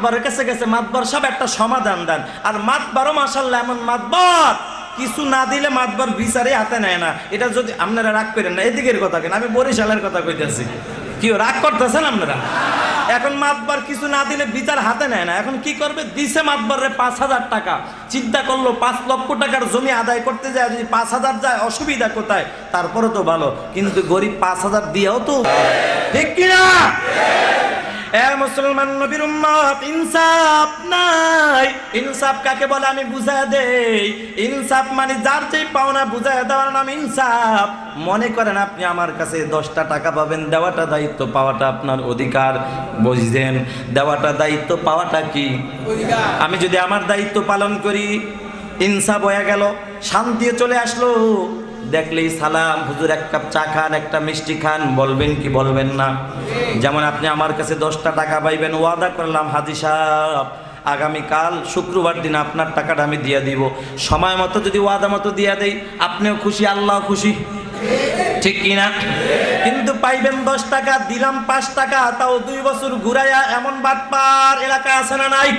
মাতবারের কাছে গেছে, মাতবার সব একটা সমাধান দেন। আর মাতবারও মাসাল্লাহ এমন মাতবার, কিছু না দিলে মাতবার বিচারে হাতে নেয় না। এটা যদি আপনারা রাগ করেন না, এদিকের কথা কেন? আমি বরিশালের কথা কইতেছি। কি রাগ করতেছেন আপনারা? এখন মাতবার কিছু না দিলে বিচার হাতে নেয় না। এখন কি করবে? দিছে মাতবারে পাঁচ হাজার টাকা। চিন্তা করল, পাঁচ লক্ষ টাকার জমি আদায় করতে যায়, যদি পাঁচ হাজার যায়, অসুবিধা কোথায়? তারপরে তো ভালো। কিন্তু গরিব পাঁচ হাজার দিয়েও তো ঠিক কিনা? এ মুসলমান নবীর উম্মত ইনসাফ নাই। ইনসাফ কাকে বলে আমি বুঝায় দেই। ইনসাফ মানে যার যেই পাওনা বুঝায় দেওয়ার নাম ইনসাফ। মনে করেন আপনি আমার কাছে দশটা টাকা পাবেন দেওয়াটা দায়িত্ব পাওয়াটা আপনার অধিকার। বুঝলেন দেওয়াটা দায়িত্ব পাওয়াটা কি? আমি যদি আমার দায়িত্ব পালন করি ইনসাফ হয়ে গেল শান্তিও চলে আসলো। দেখলেই সালাম, হুজুর, এক কাপ চা খান, একটা মিষ্টি খান। বলবেন কি বলবেন না। যেমন আপনি আমার কাছে দশটা টাকা পাইবেন, ওয়াদা করলাম, হাজি সাহেব, আগামীকাল শুক্রবার দিন আপনার টাকাটা আমি দিয়ে দিব। সময় মতো যদি ওয়াদা মতো দিয়ে দেয় আপনিও খুশি আল্লাহ খুশি। ঠিক কিনা কিন্তু পাইবেন দশ টাকা, দিলাম পাঁচ টাকা, তাও দুই বছর ঘুরাইয়া এমন বাটপার এলাকা আছে না নাই?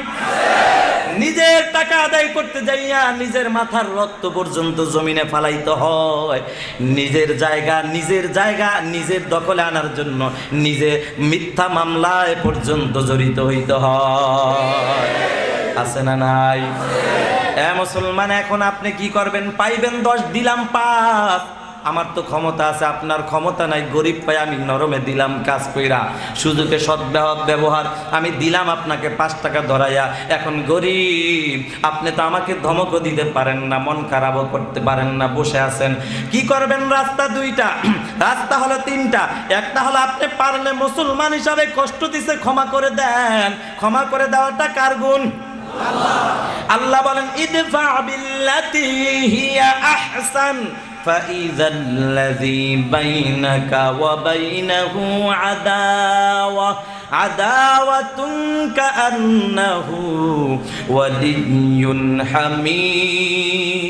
নিজের টাকা আদায় করতে যাইয়া নিজের মাথার রক্ত পর্যন্ত জমিনে ফালাইতে হয়। নিজের জায়গা নিজের জায়গা, নিজের দখলে আনার জন্য নিজে মিথ্যা মামলায় পর্যন্ত জড়িত হইতে হয়। আছে না নাই? এ মুসলমান, এখন আপনি কি করবেন? পাইবেন দশ, দিলাম পাঁচ। আমার তো ক্ষমতা আছে, আপনার ক্ষমতা নাই, গরিব পাই আমি নরমে দিলাম কাজ কইরা। সুযোগে সদ্ব্যব ব্যবহার, আমি দিলাম আপনাকে পাঁচ টাকা ধরাইয়া। এখন গরিব, আপনি তো আমাকে ধমকও দিতে পারেন না, মন খারাপও করতে পারেন না, বসে আছেন। কি করবেন রাস্তা দুইটা? রাস্তা হলো তিনটা। একটা হলো আপনি পারলে মুসলমান হিসাবে কষ্ট দিছে, ক্ষমা করে দেন। ক্ষমা করে দেওয়াটা কার গুণ? আল্লাহ বলেন, ইদফা বিল্লাতি হিয়া আহসান। فإذا الذي بينك وبينه عداوة عداوة كأنه ولي حميم.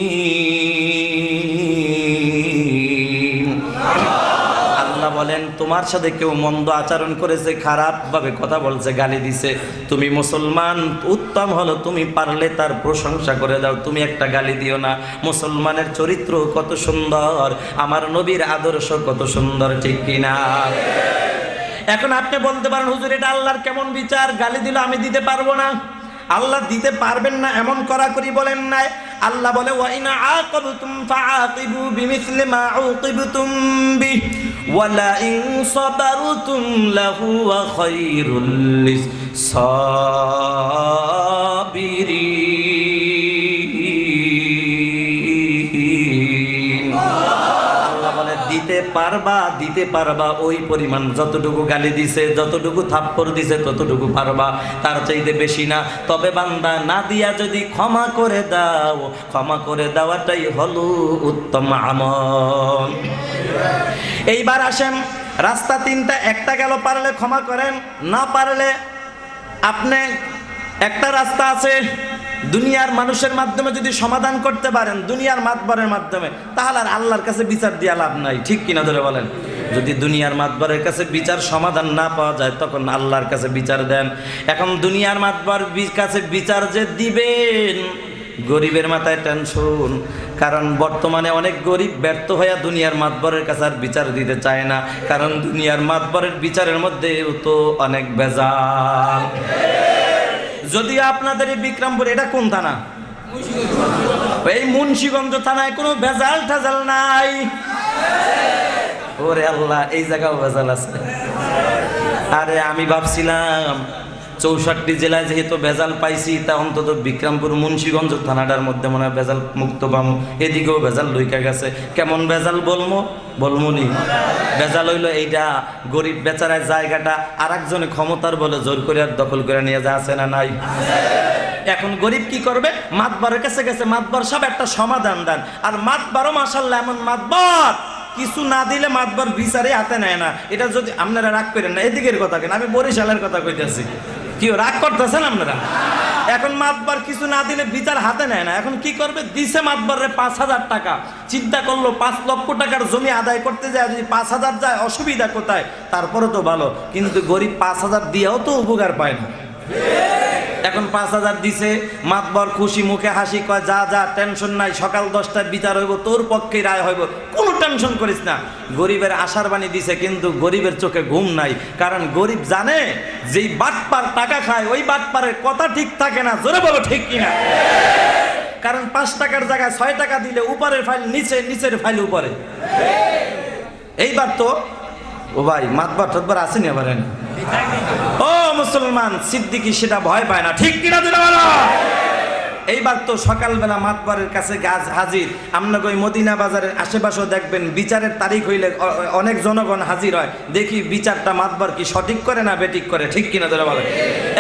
বলেন, তোমার সাথে কেউ মন্দ আচরণ করেছে খারাপ ভাবে কথা বলছে, গালি দিছে। তুমি মুসলমান, উত্তম হলো, তুমি পারলে তার প্রশংসা করে দাও। তুমি একটা গালি দিও না। মুসলমানের চরিত্র কত সুন্দর, আমার নবীর আদর্শ কত সুন্দর, ঠিক কিনা এখন আপনি বলতে পারেন, হুজুর, এটা আল্লাহর কেমন বিচার? গালি দিলে আমি দিতে পারব না? আল্লাহ দিতে পারবেন না, এমন করা করি বলেন নাই। আল্লাহ বলে ওয়াইনা আকাবতুম ফাআকিবু বিমিসলি মা উকিবতুম বি ولئن صبرتم لهو خير للصابرين পারবা, দিতে পারবা, ওই পরিমাণ যতটুকু গালি দিছে, যতটুকু থাপ্পড় দিছে, ততটুকু পারবা, তার চাইতে বেশি না। তবে বান্দা না দিয়া যদি ক্ষমা করে দাও, ক্ষমা করে দেওয়াটাই হলো উত্তম আমল। এইবার আসেন, রাস্তা তিনটা, একটা গেল পারলে ক্ষমা করেন, না পারলে আপনি একটা রাস্তা আছে দুনিয়ার মানুষের মাধ্যমে যদি সমাধান করতে পারেন, দুনিয়ার মাতবরের মাধ্যমে, তাহলে আর আল্লাহর কাছে বিচার দিয়া লাভ নাই। ঠিক কিনা ধরে বলেন? যদি দুনিয়ার মাতবরের কাছে বিচার সমাধান না পাওয়া যায়, তখন আল্লাহর কাছে বিচার দেন। এখন দুনিয়ার মাতবর কাছে বিচার যে দিবেন, গরিবের মাথায় টেনশন কারণ বর্তমানে অনেক গরিব ব্যর্থ হইয়া দুনিয়ার মাতবরের কাছে আর বিচার দিতে চায় না। কারণ দুনিয়ার মাতবরের বিচারের মধ্যে তো অনেক বেজাল যদি আপনাদের এই বিক্রমপুর, এটা কোন থানা? এই মুন্সীগঞ্জ থানায় কোনো ভেজাল ঠেজাল নাই। ওরে আল্লাহ, এই জায়গাও ভেজাল আছে। আরে আমি ভাবছিলাম চৌষট্টি জেলায় যেহেতু ভেজাল পাইছি, তা অন্তত বিক্রমপুর, মুন্সিগঞ্জ থানাটার মধ্যে মনে হয় ভেজাল মুক্ত পামো। এদিকেও ভেজাল লইকা গেছে। কেমন ভেজাল বলমো? বলব নি ভেজাল হইল এইটা গরিব বেচারার জায়গাটা আর একজনে ক্ষমতার বলে জোর করে আর দখল করে নিয়ে যা আছে না নাই? এখন গরিব কি করবে? মাতবারের কাছে গেছে, মাতবার সব একটা সমাধান দেন। আর মাতবারও মাসাল্লাহ এমন মাতবার! কিছু না দিলে মাতবার বিচারে হাতে নেয় না। এটা যদি আপনারা রাগ করেন না, এদিকের কথা কেন? আমি বরিশালের কথা কইতেছি। কি রাগ করতেছেন আপনারা? এখন মাতবার কিছু না দিলে বিচার হাতে নেয় না। এখন কি করবে? দিছে মাতবারে পাঁচ হাজার টাকা। চিন্তা করল, পাঁচ লক্ষ টাকার জমি আদায় করতে যায়, যদি পাঁচ হাজার যায়, অসুবিধা কোথায়? তারপরে তো ভালো। কিন্তু গরিব পাঁচ হাজার দিয়েও তো উপকার পায় না। এখন পাঁচ হাজার দিছে, মাতবর খুশি, মুখে হাসি, কয়, যা যা টেনশন নাই, সকাল দশটায় বিচার হইব, তোর পক্ষে রায় হইব। কোনো টেনশন করিস না। গরিবের আশার বাণী দিছে, কিন্তু গরিবের চোখে ঘুম নাই। কারণ গরিব জানে, যেই বাটপার টাকা খায়, ওই বাটপারের কথা ঠিক থাকে না, জোরে বলো ঠিক কিনা? কারণ পাঁচ টাকার জায়গায় ছয় টাকা দিলে উপরের ফাইল নিচে, নিচের ফাইল উপরে। এইবার তো ও ভাই, মাতবার টাতবার আসেনি আবার ও মুসলমান, সিদ্দিকি সেটা ভয় পায় না। ঠিক কিনা দিলা বলো? এইবার তো সকালবেলা মাতবারের কাছে গাছ হাজির। আপনাকে ওই মদিনা বাজারের আশেপাশেও দেখবেন বিচারের তারিখ হইলে অনেক জনগণ হাজির হয়। দেখি বিচারটা মাতবার কি সঠিক করে না বেঠিক করে, ঠিক কিনা ধরে বলে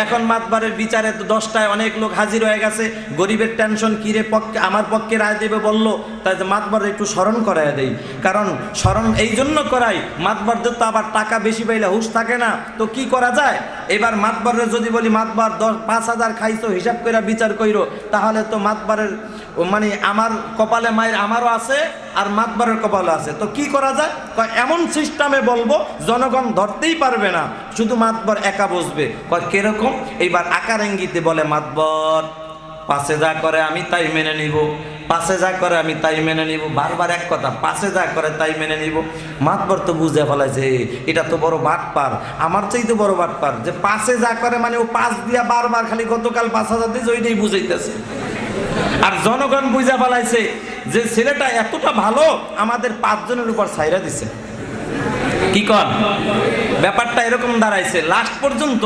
এখন মাতবারের বিচারে তো দশটায় অনেক লোক হাজির হয়ে গেছে। গরিবের টেনশন, কিরে পক্ষে, আমার পক্ষে রায় দেবে বলল, তাই যে মাতবার একটু স্মরণ করায় দেই। কারণ স্মরণ এই জন্য করাই, মাতবারদের তো আবার টাকা বেশি পাইলে হুশ থাকে না। তো কি করা যায়? এবার মাতবারের যদি বলি, মাতবার দশ, পাঁচ হাজার খাইছো, হিসাব করে বিচার কইরো। তাহলে তো মাতবারের মানে আমার কপালে মায়ের আমারও আছে আর মাতবারের কপালে আছে। তো কি করা যায়? এমন সিস্টেমে বলব, জনগণ ধরতেই পারবে না, শুধু মাতবর একা বসবে। কয়, কীরকম? এইবার আকার ইঙ্গিতে বলে, মাতবর, পাশে যা করে আমি তাই মেনে নিব। পাশে যা করে আমি তাই মেনে নিব। বারবার এক কথা পাশে যা করে তাই মেনে নিব। মাতবর তো বুঝে ফেলাইছে, এটা তো বড় বাট পার আমার চাইতে বড় বাট পার যে পাশে যা করে মানে ও পাশ দিয়া বারবার খালি গতকাল পাঁচ হাজার দিয়েছে ওইটাই বুঝাইতেছে। আর জনগণ বুঝে ফেলাইছে যে ছেলেটা এতটা ভালো, আমাদের পাঁচজনের উপর সাইরা দিছে। কি কর ব্যাপারটা এরকম দাঁড়াইছে। লাস্ট পর্যন্ত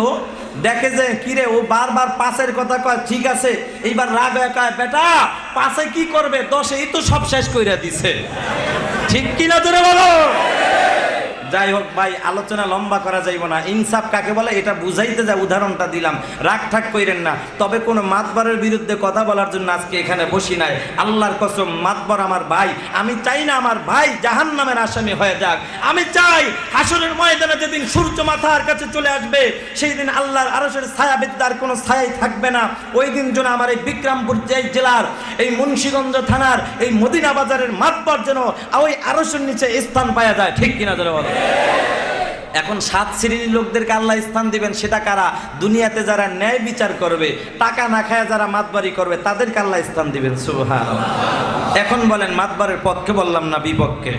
দেখে যে, কিরে, ও বারবার পাশের কথা কয়, ঠিক আছে, এইবার রাগ কয়, বেটা, পাশে কি করবে? দশেই তো সব শেষ কইরা দিছে। ঠিক কিনা ধরে বলো? যাই হোক ভাই, আলোচনা লম্বা করা যাইব না। ইনসাফ কাকে বলে? এটা বুঝাইতে যা উদাহরণটা দিলাম। রাগ ঠাক কইরেন না। তবে কোনো মাতবরের বিরুদ্ধে কথা বলার জন্য আজকে এখানে বসি নাই। আল্লাহর কসম, মাতবর আমার ভাই। আমি চাই না আমার ভাই জাহান নামের আসামি হয়ে যাক। আমি চাই হাসরের ময়দানে যেদিন সূর্য মাথার কাছে চলে আসবে, সেই দিন আল্লাহর আরসের ছায়া বিদ্যার কোনো ছায়াই থাকবে না। ওই দিন যেন আমার এই বিক্রমপুর জেলার, এই মুন্সিগঞ্জ থানার, এই মদিনা বাজারের মাতবর যেন ওই আরশের নিচে স্থান পাওয়া যায়। ঠিক কিনা ধরে বলো? এখন সাত শ্রেণির লোকদেরকে আল্লাহ স্থান দিবেন, সেটা কারা? দুনিয়াতে যারা ন্যায় বিচার করবে, টাকা না খায় যারা মাতবারি করবে, তাদেরকে আল্লাহ স্থান দিবেন সুবহান এখন বলেন, মাতবারের পক্ষে বললাম না বিপক্ষে?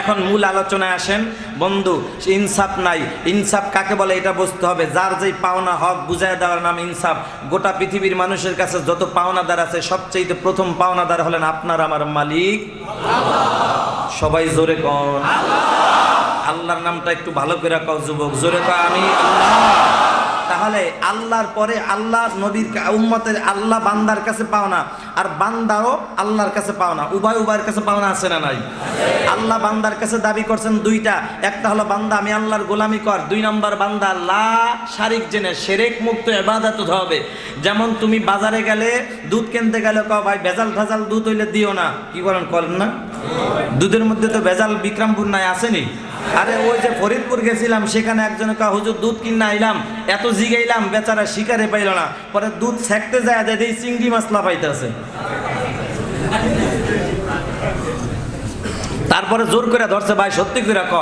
এখন মূল আলোচনায় আসেন, বন্ধু, ইনসাফ নাই। ইনসাফ কাকে বলে এটা বুঝতে হবে। যার যেই পাওনা হক বুঝায় দেওয়ার নাম ইনসাফ, গোটা পৃথিবীর মানুষের কাছে যত পাওনাদার আছে সবচেয়ে প্রথম পাওনাদার হলেন আপনার আমার মালিক। সবাই জোরে কন। আল্লাহর নামটা একটু ভালো করে কও, যুবক। জোরে কও আমি আল্লাহ তাহলে আল্লাহর পরে আল্লাহ নবীর উম্মতের আল্লাহ বান্দার কাছে পাও না আর বান্দাও আল্লাহর কাছে পাও না উভয় উভয়ের কাছে পাওনা আছে না নাই? আল্লাহ বান্দার কাছে দাবি করছেন দুইটা। একটা হলো, বান্দা, আমি আল্লাহর গোলামি কর। দুই নম্বর, বান্দা, লা শারিক জেনে সেরেক মুক্ত এবাদত হবে। যেমন তুমি বাজারে গেলে দুধ কিনতে গেলে কও, ভাই, ভেজাল ঠাজাল দুধ হইলে দিও না। কি করেন করেন না? দুধের মধ্যে তো ভেজাল বিক্রমপুর নাই, আসেনি? আরে ওই যে ফরিদপুর গেছিলাম, সেখানে একজন কা হুজুর, দুধ কিনে আইলাম, এত জিগাইলাম, বেচারা শিকারে পাইল না। পরে দুধ সেকতে যায় দেখি চিংড়ি মাছলা পাইতেছে। তারপরে জোর করে ধরছে, ভাই, সত্যি করে ক,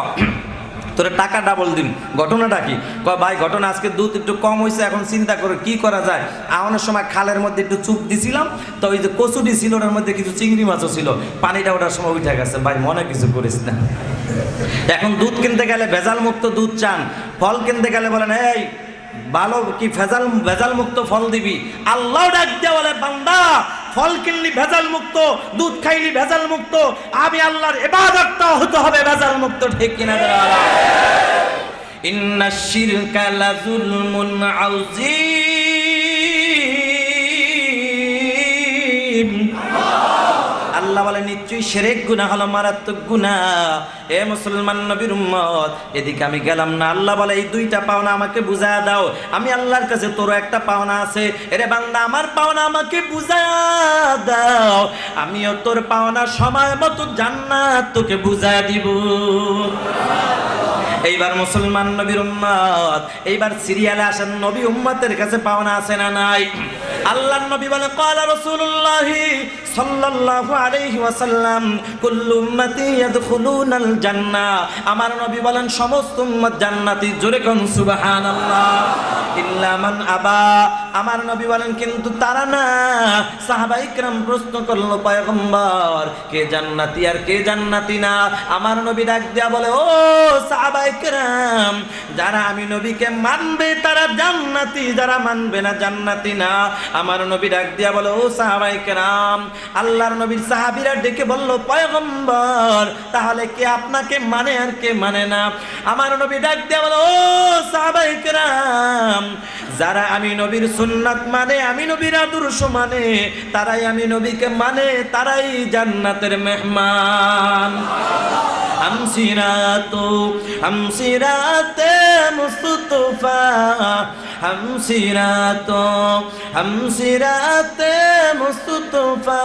তোরে টাকা ডাবল দিন ঘটনাটা কি? ক ভাই, ঘটনা আজকে দুধ একটু কম হয়েছে এখন চিন্তা করে কি করা যায়? আওয়ানোর সময় খালের মধ্যে একটু চুপ দিছিলাম, তো ওই যে কচুটি ছিল, ওটার মধ্যে কিছু চিংড়ি মাছও ছিল। পানিটা ওঠার সময় উঠে গেছে, ভাই, মনে কিছু করিস না। এখন দুধ কিনতে গেলে ভেজাল মুক্ত দুধ চান, ফল কিনতে গেলে বলেন, এই ভালো কি ভেজাল ভেজাল মুক্ত ফল দিবি? আল্লাহ ডাক দিয়ে বলে, বান্দা, ফল কিনলি ভেজাল মুক্ত দুধ খাইলি ভেজাল মুক্ত আমি আল্লাহর এবাদতটা হতে হবে ভেজাল মুক্ত ঠিক কিনা ইন্না শিরকা লাযুলমুন আযীম। আল্লাহ বলে, নিশ্চয়ই সেরেক গুনা হলো, মারাত্মক গুণা এ মুসলমান নবীর উম্মত, এদিকে আমি গেলাম না। আল্লাহ বলে, এই দুইটা পাওনা আমাকে বুঝা দাও। আমি আল্লাহর কাছে তোর একটা পাওনা আছে। এরে বান্দা, আমার পাওনা আমাকে বুঝা দাও। আমিও তোর পাওনা সময় মতো জান্নাত তোকে বুঝা দিব। এইবার মুসলমান নবীর উম্মত এইবার সিরিয়ালে আসেন নবী উম্মতের কাছে পাওনা আছে না নাই আল্লাহ নবী বলে قال رسول الله صلى الله عليه وسلم كل امتي يدخلون الجنه আমার নবী বলেন সমস্ত উম্মত জান্নাতি জোরে কোন সুবহানাল্লাহ ইল্লামান আবা আমার নবী বলেন কিন্তু তারা না সাহাবাই کرام প্রশ্ন করলো পয়গম্বর কে জান্নাতি আর কে জান্নাতি না আমার নবী ডাক দিয়া বলে ও সাহাবাই একরাম যারা আমি নবীকে মানবে তারা জান্নাতি, যারা মানবে না জান্নাতি না। আমার নবী ডাক দিয়া বলো, ও সাহাবা একরাম আল্লাহর নবীর সাহাবিরা ডেকে বলল, পয়গম্বর, তাহলে কে আপনাকে মানে আর কে মানে না? আমার নবী ডাক দিয়া বলো, ও সাহাবা একরাম যারা আমি নবীর সুন্নাত মানে আমি নবীর আদর্শ মানে তারাই আমি নবীকে মানে তারাই জান্নাতের মেহমান। আমসিরাতো আম সিরাতে মুস্তফা, হম সিরাত, হম সিরাতে মুস্তফা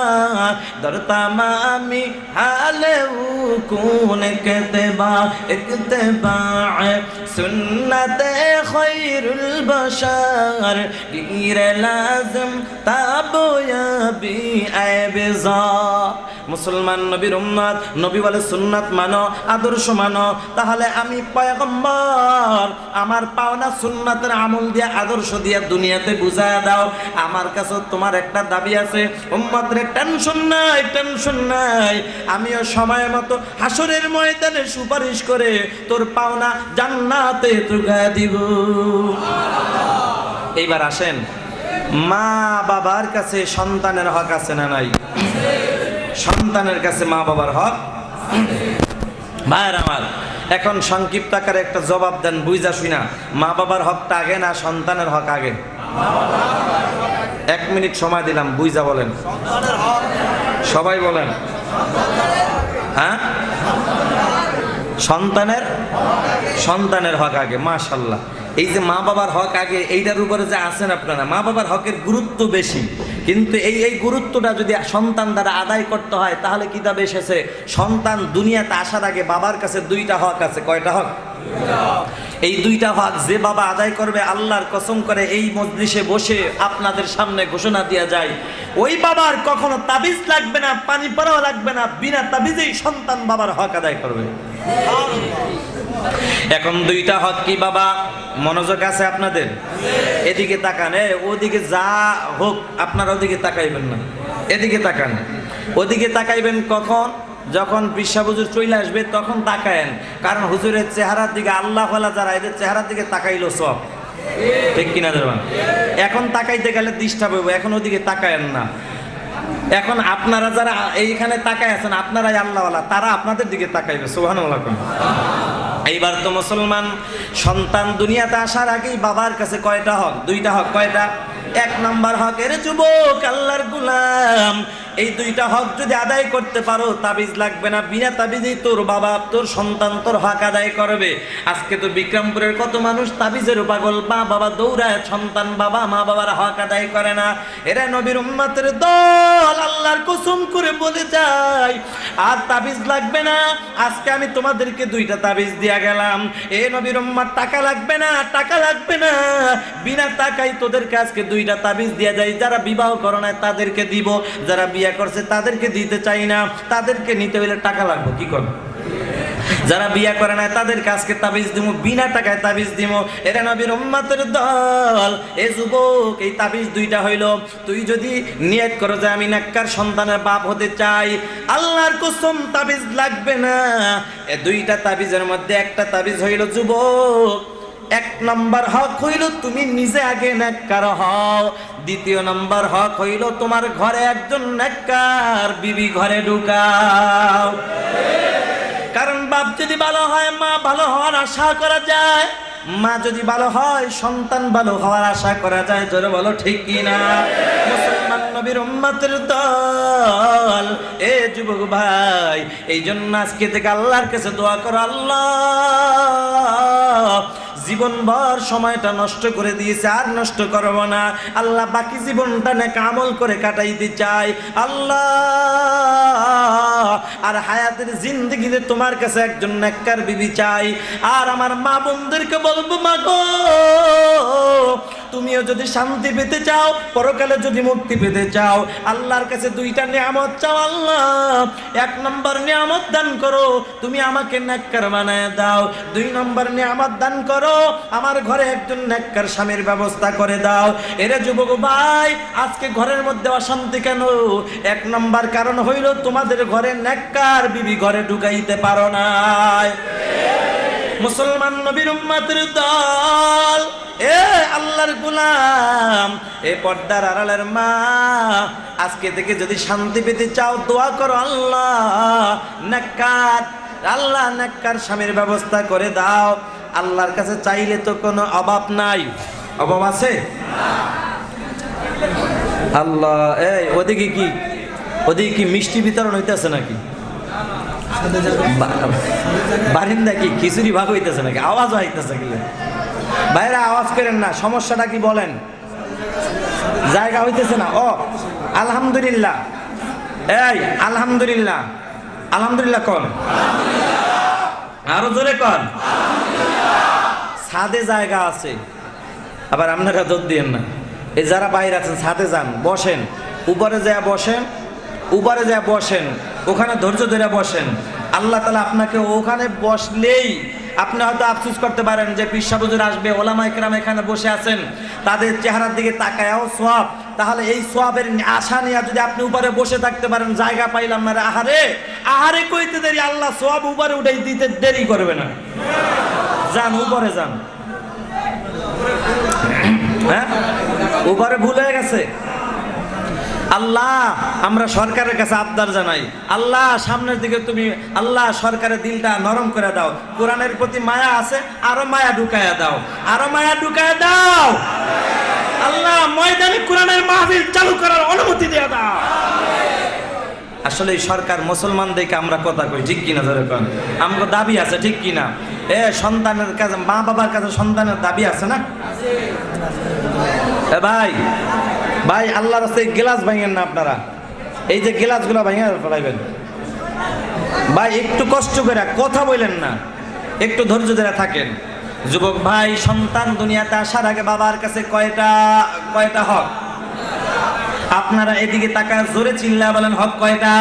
দরতাম আমি হালে কোন কেতবা, ইকতবা, সুন্নতে খৈরুল বশার গির লাজম তাবয়া বি আয় মুসলমান নবীর উম্মত নবী বলে সুন্নাত মানো, আদর্শ মানো, তাহলে আমি পয়গম্বর, আমার পাওনা সুন্নাতের আমল দিয়ে আদর্শ দিয়ে দুনিয়াতে বুঝায় দাও। আমার কাছে তোমার একটা দাবি আছে, উম্মতের টেনশন নাই টেনশন নাই। আমিও সময় মতো হাসরের ময়দানে সুপারিশ করে তোর পাওনা জান্নাতে তুগা দিব। এইবার আসেন মা বাবার কাছে সন্তানের হক আছে না নাই? সন্তানের কাছে মা বাবার হক? ভাইয়ের আমার, এখন সংক্ষিপ্ত আকারে একটা জবাব দেন, বুঝা শুনা মা বাবার হকটা আগে না সন্তানের হক আগে? এক মিনিট সময় দিলাম, বুঝা বলেন। সবাই বলেন। হ্যাঁ? সন্তানের? সন্তানের হক আগে, মাশাল্লাহ। এই যে মা বাবার হক আগে, এইটার উপরে যে আছেন আপনারা, মা বাবার হকের গুরুত্ব বেশি। কিন্তু এই এই গুরুত্বটা যদি সন্তান দ্বারা আদায় করতে হয়, তাহলে কিতাবে এসেছে? সন্তান দুনিয়াতে আসার আগে বাবার কাছে দুইটা হক আছে। কয়টা হক? এই দুইটা হক যে বাবা আদায় করবে, আল্লাহর কসম করে এই মজলিসে বসে আপনাদের সামনে ঘোষণা দেওয়া যায়। ওই বাবার কখনো তাবিজ লাগবে না, পানি পড়াও লাগবে না, বিনা তাবিজেই সন্তান বাবার হক আদায় করবে। এখন দুইটা হক কি বাবা? মনোযোগ আছে আপনাদের? এদিকে তাকান ওদিকে যা হোক আপনারা ওদিকে তাকাইবেন না। এদিকে তাকান। ওদিকে তাকাইবেন কখন? যখন বিশ্বা হুজুর চলে আসবে, তখন তাকায়েন। কারণ হুজুরের চেহারার দিকে আল্লাহ যারা, এদের চেহারার দিকে তাকাইলো সব। ঠিক কিনা দেবেন এখন তাকাইতে গেলে ডিস্টার্ব হইব, এখন ওদিকে তাকায়েন না। এখন আপনারা যারা এইখানে তাকায় আছেন, আপনারাই আল্লাহওয়ালা, তারা আপনাদের দিকে তাকাইবে সোহান এইবার তো মুসলমান সন্তান দুনিয়াতে আসার আগেই বাবার কাছে কয়টা হক? দুইটা হক। কয়টা? এক নাম্বার এর যুবক, আল্লাহর গুলাম। এই দুইটা হক যদি আদায় করতে পারো, তাবিজ লাগবে না। বিনা তাবিজেই তোর বাবা, তোর সন্তান তোর হক আদায় করবে। আজকে তো বিক্রমপুরের কত মানুষ তাবিজের পাগল, মা বাবা দৌড়ায়, সন্তান বাবা, মা বাবার হক আদায় করে না। এরা নবীর উম্মাতের দল, আল্লাহর কসম করে বলে যায়, আর তাবিজ লাগবে না। আজকে আমি তোমাদেরকে দুইটা তাবিজ দিয়া গেলাম। এ নবীর উম্মার টাকা লাগবে না, টাকা লাগবে না। বিনা টাকায় তোদেরকে আজকে দুইটা তাবিজ দিয়া যায় যারা বিবাহ করে না তাদেরকে দিব। যারা বিয়ে করছে, তাদেরকে দিতে চাই না, তাদেরকে নিতে হলে টাকা লাগবে, কি করবে? যারা বিয়া করে না তাদের কাছকে তাবিজ দিব বিনা টাকায় তাবিজ দিব এরা নবীর উম্মাতের দল, এ যুবক, এই তাবিজ দুইটা হইল, তুই যদি নিয়ত করো যে আমি নাক্কার সন্তানের বাপ হতে চাই, আল্লাহর কসম তাবিজ লাগবে না। এ দুইটা তাবিজের মধ্যে একটা তাবিজ হইল যুবক। এক নম্বর হক হইল তুমি নিজে আগে নেককার হও। দ্বিতীয় নম্বর হক হইল তোমার ঘরে একজন নেককার বিবি ঘরে ঢুকাও। কারণ বাপ যদি ভালো হয়, মা ভালো হওয়ার আশা করা যায়। মা যদি ভালো হয়, সন্তান ভালো হওয়ার আশা করা যায়। জোরে বলো, ঠিক কি না? মুসলমান নবীর উম্মতের দল। এ যুবক ভাই এই জন্য আজকে থেকে আল্লাহর কাছে দোয়া করো, আল্লাহ। জীবনভর সময়টা নষ্ট করে দিয়েছে, আর নষ্ট করব না। আল্লাহ বাকি জীবনটা নাকি আমল করে কাটাইতে চাই আল্লাহ আর হায়াতের জিন্দগিতে তোমার কাছে একজন নেককার বিবি চাই। আর আমার মা বোনদেরকে বলব, মা গো, তুমিও যদি শান্তি পেতে চাও, পরকালে যদি মুক্তি পেতে চাও, আল্লাহর কাছে দুইটা নিয়ামত চাও, আল্লাহ। এক নম্বর নিয়ামত দান করো, তুমি আমাকে নেককার বানায় দাও। দুই নম্বর নিয়ামত দান করো, আমার ঘরে একজন নেককার স্বামীর ব্যবস্থা করে দাও। এরে যুবক ভাই, আজকে ঘরের মধ্যে অশান্তি কেন? এক নম্বর কারণ হইল তোমাদের ঘরে নেককার বিবি ঘরে ঢুকাইতে পারো নাই। মুসলমান নবীর উম্মাতের দল, এ আল্লাহর গুলাম, এ পর্দার আড়ালের মা, আজকে থেকে যদি শান্তি পেতে চাও, দোয়া করো আল্লাহ। নেককার আল্লাহ নেককার স্বামীর ব্যবস্থা করে দাও। আল্লাহর কাছে চাইলে তো কোনো অভাব নাই। অভাব আছে? আল্লাহ, এই, ওদিকে কি? ওদিকে কি মিষ্টি বিতরণ হইতেছে নাকি? বারিন্দা কি খিচুড়ি ভাগ হইতেছে নাকি? আওয়াজ হইতেছে কি বাইরে আওয়াজ করেন না, সমস্যাটা কি বলেন? জায়গা হইতেছে না। ও, আলহামদুলিল্লাহ। এই, আলহামদুলিল্লাহ। আলহামদুলিল্লাহ কন। আরও জোরে কন। ছাদে জায়গা আছে। আবার আপনারা দোদ দিয়েন না। এই যারা বাইরে আছেন, ছাদে যান, বসেন। উপরে যায় বসেন। উপরে যায় বসেন, ওখানে ধৈর্য ধরে বসেন। আল্লাহ তালা আপনাকে ওখানে বসলেই আপনি হয়তো আফসুস করতে পারেন যে পিসাবুজুর আসবে ওলামাই কেরাম এখানে বসে আছেন, তাদের চেহারার দিকে তাকায়াও সোয়াব। তাহলে এই সোয়াবের আশা নিয়ে যদি আপনি উপরে বসে থাকতে পারেন, জায়গা পাইলাম না আহারে আহারে কইতে দেরি, আল্লাহ সোয়াব উপরে উঠে দিতে দেরি করবে না। যান উপরে যান। হ্যাঁ? উপরে ভুল হয়ে গেছে? আল্লাহ, আমরা সরকারের কাছে আবদার জানাই। আল্লাহ, সামনের দিকে তুমি, আল্লাহ, সরকারের দিলটা নরম করে দাও। কোরআনের প্রতি মায়া আছে, আরও মায়া ঢুকায়া দাও। আরও মায়া ঢুকায়া দাও। আল্লাহ, ময়দানে কোরআনের মাহফিল চালু করার অনুমতি দিয়ে দাও। আসলে এই সরকার মুসলমানদেরকে আমরা কথা কই, ঠিক কিনা ধরে কন? আমাকে দাবি আছে, ঠিক কিনা? এ, সন্তানের কাছে মা বাবার কাছে সন্তানের দাবি আছে না? ভাই ভাই, আল্লাহর রাস্তায় গ্লাস ভাঙেন না আপনারা। এই যে গ্লাসগুলো ভাঙে, ফেলাইবেন। ভাই, একটু কষ্ট করে কথা বললেন না। একটু ধৈর্য ধরে থাকেন। যুবক ভাই, সন্তান দুনিয়াতে আসার আগে বাবার কাছে কয়টা কয়টা হক? আপনারা এদিকে তাকায় জোরে চিল্লা বলেন, হক কয়টা?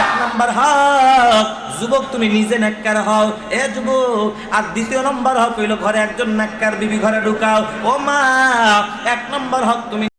এক নম্বর হক, যুবক তুমি নিজে নাক্কার হও। এ যুবক, আর দ্বিতীয় নম্বর হক হইল ঘরে একজন নাক্কার বিবি ঘরে ঢুকাও। ও মা, এক নম্বর হক তুমি